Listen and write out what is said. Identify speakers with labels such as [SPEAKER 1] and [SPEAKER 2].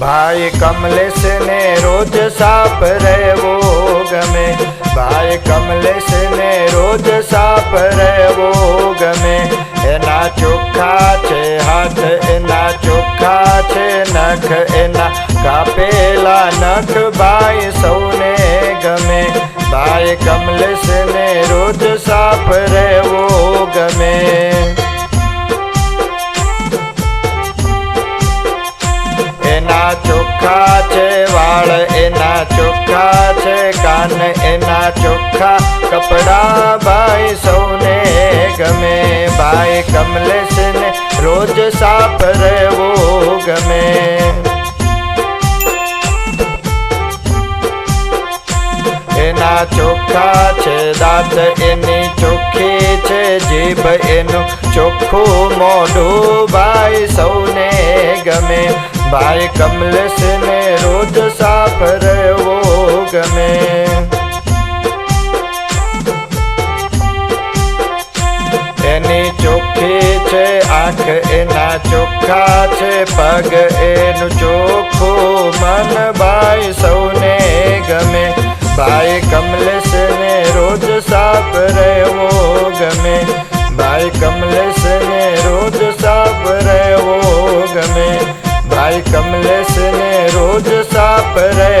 [SPEAKER 1] ભાઈ કમલેશ ને રોજ સાફ રહેવો ગમે. ભાઈ કમલેશ ને રોજ સાફ રહેવો ગમે. એના ચોખ્ખા છે હાથ, એના ચોખ્ખા છે નખ, એના કાપેલા નખ ભાઈ સૌને ગમે. ભાઈ કમલેશ ને રોજ સાફ રહેવો એના ચોખ્ખા છે કાન એના ચોખ્ખા કપડા ભાઈ સૌને ગમે. ભાઈ કમલેશ ને રોજ સાફ રહેવું ગમે. એના ચોખ્ખા છે દાંત એની ચોખ્ખી છે જીભ એનું ચોખ્ખું મોઢું. ભાઈ સૌને ગમે. ભાઈ કમલેશ ને રોજ સાફ રહેવો ગમે. એની ચોખ્ખી છે આંખ, એના ચોખ્ખા છે પગ, એનું ચોખ્ખું મન ભાઈ સૌને ગમે. ભાઈ કમલેશ ને રોજ સાફ રહેવો ગમે. ભાઈ કમલેશ ભાઈ કમલેશ ને રોજ સાપ રહે.